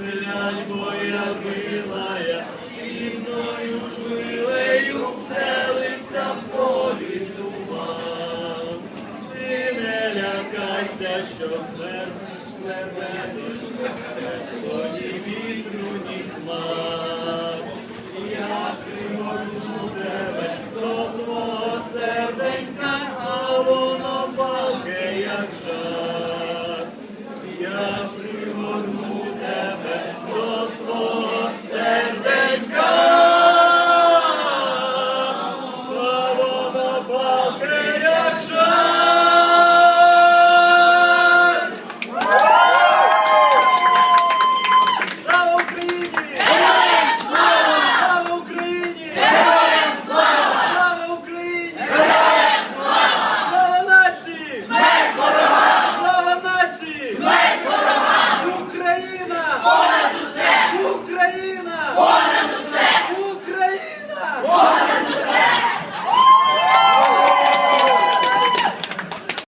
Глянь моя милая, срібною хвилею стелиться в полі не лякайся, що змерзнеш лебедою.